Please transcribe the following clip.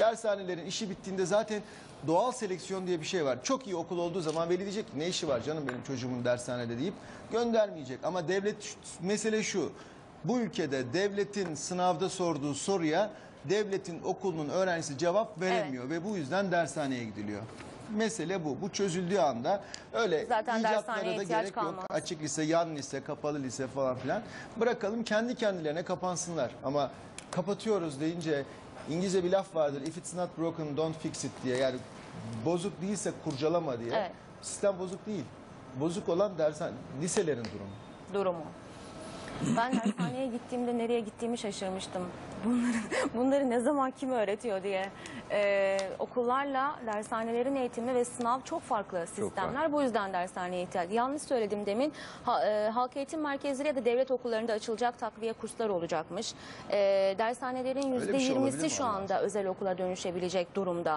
Dershanelerin işi bittiğinde zaten doğal seleksiyon diye bir şey var. Çok iyi okul olduğu zaman veli diyecek ki ne işi var canım benim çocuğumun dershanede deyip göndermeyecek. Ama devlet mesele şu. Bu ülkede devletin sınavda sorduğu soruya devletin okulunun öğrencisi cevap veremiyor ve bu yüzden dershaneye gidiliyor. Mesele bu. Bu çözüldüğü anda öyle Zaten icatlara da gerek yok. kalmaz. Açık lise, yan lise, kapalı lise falan filan. Bırakalım kendi kendilerine kapansınlar. Ama kapatıyoruz deyince İngilizce bir laf vardır. If it's not broken don't fix it diye. Yani bozuk değilse kurcalama diye. Evet. Sistem bozuk değil. Bozuk olan dersen liselerin durumu. durumu. Ben dershaneye gittiğimde nereye gittiğimi şaşırmıştım. Bunları, bunları ne zaman kim öğretiyor diye. Ee, okullarla dershanelerin eğitimi ve sınav çok farklı sistemler. Bu yüzden dershaneye ihtiyaç. Yanlış söyledim demin. Ha, e, halk eğitim merkezleri ya da devlet okullarında açılacak takviye kurslar olacakmış. Ee, dershanelerin Öyle bir şey olabilir mi şu Allah anda özel okula dönüşebilecek durumda.